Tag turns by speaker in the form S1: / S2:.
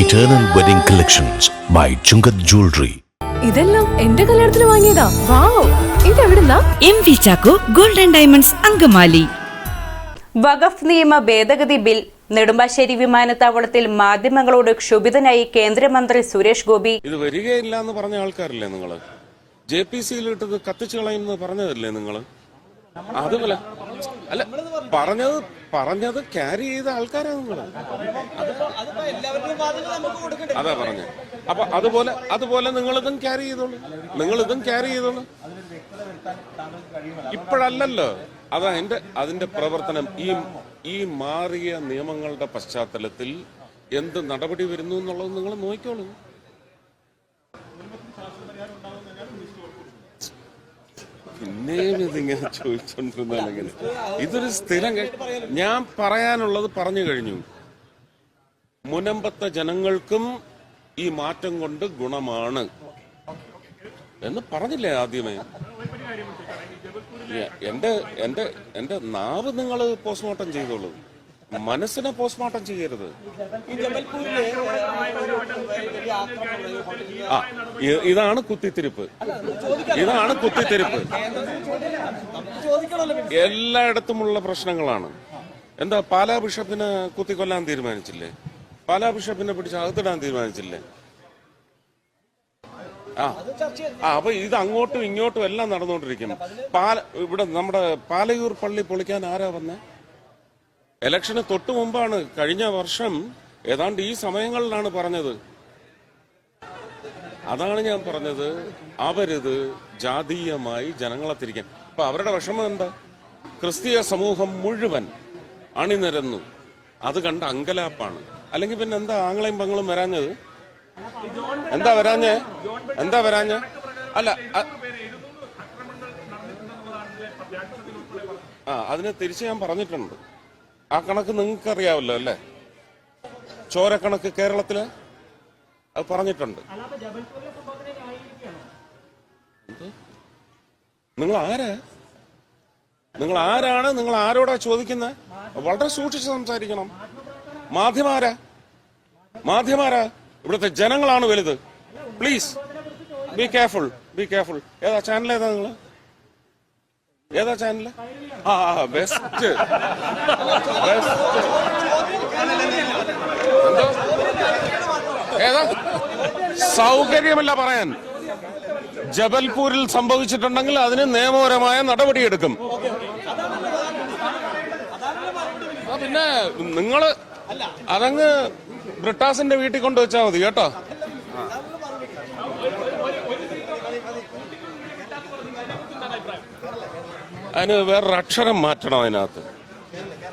S1: Eternal wedding collections by Chungath jewellery
S2: ഇതെല്ലാം എന്റെ കല്യാണത്തിന് വാങ്ങിയതാ. Wow. ഇതെവിടുന്നാ?
S3: M V Chacko golden diamonds Angamaly.
S4: വഖഫ് നിയമ ഭേദഗതി ബിൽ നെടുമ്പാശ്ശേരി വിമാനത്താവളത്തിൽ മാധ്യമങ്ങളോട് ക്ഷുഭിതനായി കേന്ദ്രമന്ത്രി സുരേഷ് ഗോപി.
S5: ഇത് വരികയില്ല എന്ന് പറഞ്ഞ ആൾക്കാരല്ലേ നിങ്ങൾ ജെ പി സിയിൽ ഇട്ടത് കത്തിച്ചു കളയുമെന്ന് പറഞ്ഞതല്ലേ നിങ്ങൾ അതുപോലെ. അല്ല പറഞ്ഞത് പറഞ്ഞത് ക്യാരി ചെയ്ത ആൾക്കാരാണ് അതാ പറഞ്ഞ. അപ്പൊ അതുപോലെ അതുപോലെ നിങ്ങളിതും ക്യാരി ചെയ്തോളൂ. നിങ്ങളിതും ക്യാരി ചെയ്തോളൂ. ഇപ്പോഴല്ലല്ലോ. അതാ എന്റെ അതിന്റെ പ്രവർത്തനം. ഈ ഈ മാറിയ നിയമങ്ങളുടെ പശ്ചാത്തലത്തിൽ എന്ത് നടപടി വരുന്നു എന്നുള്ളത് നിങ്ങൾ നോക്കിക്കോളൂ. പിന്നെയും ഇതിങ്ങനെ ചോദിച്ചോണ്ടിരുന്നാൽ ഇതൊരു സ്ഥിരം ഞാൻ പറയാനുള്ളത് പറഞ്ഞു കഴിഞ്ഞു. മുനമ്പത്തെ ജനങ്ങൾക്കും ഈ മാറ്റം കൊണ്ട് ഗുണമാണ്. എന്ന് പറഞ്ഞില്ലേ ആദ്യമേ? എന്റെ എന്റെ എന്റെ നാവ് നിങ്ങൾ പോസ്റ്റ്മോർട്ടം ചെയ്തോളൂ. മനസ്സിനെ പോസ്റ്റ്മോർട്ടം ചെയ്യരുത്. ആ ഇതാണ് കുത്തിത്തിരിപ്പ്. ഇതാണ് കുത്തിത്തിരിപ്പ്. എല്ലായിടത്തുമുള്ള പ്രശ്നങ്ങളാണ്. എന്താ പാലാ ബിഷപ്പിനെ കുത്തിക്കൊല്ലാൻ തീരുമാനിച്ചില്ലേ? പാലാ ബിഷപ്പിനെ പിടിച്ച് അകത്തിടാൻ തീരുമാനിച്ചില്ലേ? ആ ആ അപ്പൊ ഇത് അങ്ങോട്ടും ഇങ്ങോട്ടും എല്ലാം നടന്നുകൊണ്ടിരിക്കുന്നു പാല ഇവിടെ നമ്മുടെ പാലയൂർ പള്ളി പൊളിക്കാൻ ആരാ വന്നേ? ഇലക്ഷന് തൊട്ടു മുമ്പാണ് കഴിഞ്ഞ വർഷം ഏതാണ്ട് ഈ സമയങ്ങളിലാണ് പറഞ്ഞത്. അതാണ് ഞാൻ പറഞ്ഞത്. അവരിത് ജാതീയമായി ജനങ്ങളെ തിരിക്കാൻ. അപ്പൊ അവരുടെ വിഷമം എന്താ? ക്രിസ്തീയ സമൂഹം മുഴുവൻ അണിനിരന്നു. അത് കണ്ട അങ്കലാപ്പാണ്. അല്ലെങ്കിൽ പിന്നെ എന്താ ആങ്ങളെയും പങ്ങളും വരാഞ്ഞത്? എന്താ വരാഞ്ഞേ? എന്താ വരാഞ്ഞ? അല്ല ആ അതിനെ തിരിച്ച് ഞാൻ പറഞ്ഞിട്ടുണ്ട്. ആ കണക്ക് നിങ്ങൾക്ക് അറിയാവല്ലോ അല്ലേ ചോരക്കണക്ക് കേരളത്തിൽ? അത് പറഞ്ഞിട്ടുണ്ട്? നിങ്ങൾ ആരാ നിങ്ങൾ ആരാണ് നിങ്ങൾ ആരോടാ ചോദിക്കുന്നത് വളരെ സൂക്ഷിച്ച് സംസാരിക്കണം. മാധ്യമാരാ? മാധ്യമാരാ? ഇവിടുത്തെ ജനങ്ങളാണ് വലുത്. Please be careful be careful ഏതാ ചാനൽ ഏതാ നിങ്ങൾ ഏതാ ചാനൽ ആ ബെസ്റ്റ് ഏതാ സൗകര്യമല്ല പറയാൻ. ജബൽപൂരിൽ സംഭവിച്ചിട്ടുണ്ടെങ്കിൽ അതിന് നിയമപരമായ നടപടിയെടുക്കും. പിന്നെ നിങ്ങൾ അതങ്ങ് ബ്രിട്ടാസിന്റെ വീട്ടിൽ കൊണ്ടുവച്ചാൽ മതി കേട്ടോ. അതിന് വേറൊരു അക്ഷരം മാറ്റണം അതിനകത്ത്.